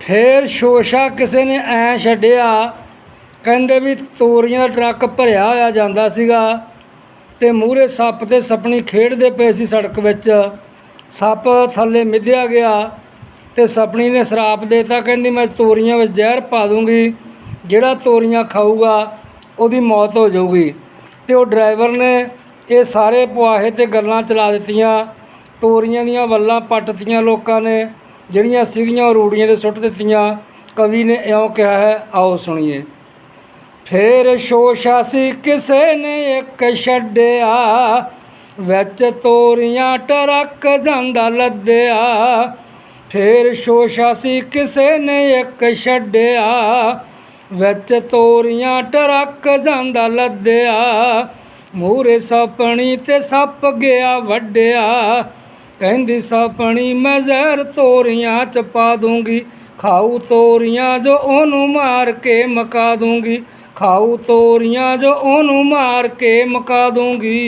ਫਿਰ ਸ਼ੋਸ਼ਾ ਕਿਸੇ ਨੇ ਐ ਛੱਡਿਆ, ਕਹਿੰਦੇ ਵੀ ਤੋਰੀਆਂ ਦਾ ਟਰੱਕ ਭਰਿਆ ਹੋਇਆ ਜਾਂਦਾ ਸੀਗਾ ਤੇ ਮੂਹਰੇ ਸੱਪ ਤੇ ਸੱਪਣੀ ਖੇਡਦੇ ਪਏ ਸੀ ਸੜਕ ਵਿੱਚ। ਸੱਪ ਥੱਲੇ ਮਿੱਧਿਆ ਗਿਆ ਤੇ ਸੱਪਣੀ ਨੇ ਸਰਾਪ ਦੇਤਾ, ਕਹਿੰਦੀ ਮੈਂ ਤੋਰੀਆਂ ਵਿੱਚ ਜ਼ਹਿਰ ਪਾ ਦੂੰਗੀ, ਜਿਹੜਾ ਤੋਰੀਆਂ ਖਾਊਗਾ ਉਹਦੀ ਮੌਤ ਹੋ ਜਾਊਗੀ। ਤੇ ਉਹ ਡਰਾਈਵਰ ਨੇ ਇਹ ਸਾਰੇ ਪੁਆਹੇ ਤੇ ਗੱਲਾਂ ਚਲਾ ਦਿੱਤੀਆਂ। ਤੋਰੀਆਂ ਦੀਆਂ ਵੱਲਾਂ ਪੱਟਤੀਆਂ ਲੋਕਾਂ ਨੇ। ਜਿਹੜੀਆਂ ਸੀਗੀਆਂ ਉਹ ਰੂੜੀਆਂ ਤੇ ਸੁੱਟ ਦਿੱਤੀਆਂ, ਕਵੀ ਨੇ ਇਉਂ ਕਿਹਾ ਹੈ, ਆਓ ਸੁਣੀਏ। ਫੇਰ ਸ਼ੋਸ਼ਾ ਸੀ ਕਿਸੇ ਨੇ ਇੱਕ ਛੱਡਿਆ, ਵਿੱਚ ਤੋਰੀਆਂ ਟਰੱਕ ਜਾਂਦਾ ਲੱਦਿਆ। ਫੇਰ ਸ਼ੋਸ਼ਾ ਸੀ ਕਿਸੇ ਨੇ ਇੱਕ ਛੱਡਿਆ, ਵਿੱਚ ਤੋਰੀਆਂ ਟਰੱਕ ਜਾਂਦਾ ਲੱਦਿਆ। ਮੂਰੇ ਸਪਣੀ ਤੇ ਸੱਪ ਗਿਆ ਵੱਡਿਆ। ਕਹਿੰਦੀ ਸਪਣੀ ਮੈਂ ਜ਼ਹਿਰ ਤੋਰੀਆਂ ਚ ਪਾ ਦੂੰਗੀ। ਖਾਊ ਤੋਰੀਆਂ ਜੋ ਉਹਨੂੰ ਮਾਰ ਕੇ ਮਕਾ ਦੂੰਗੀ। ਖਾਊ ਤੋਰੀਆਂ ਜੋ ਉਹਨੂੰ ਮਾਰ ਕੇ ਮਕਾ ਦੂੰਗੀ।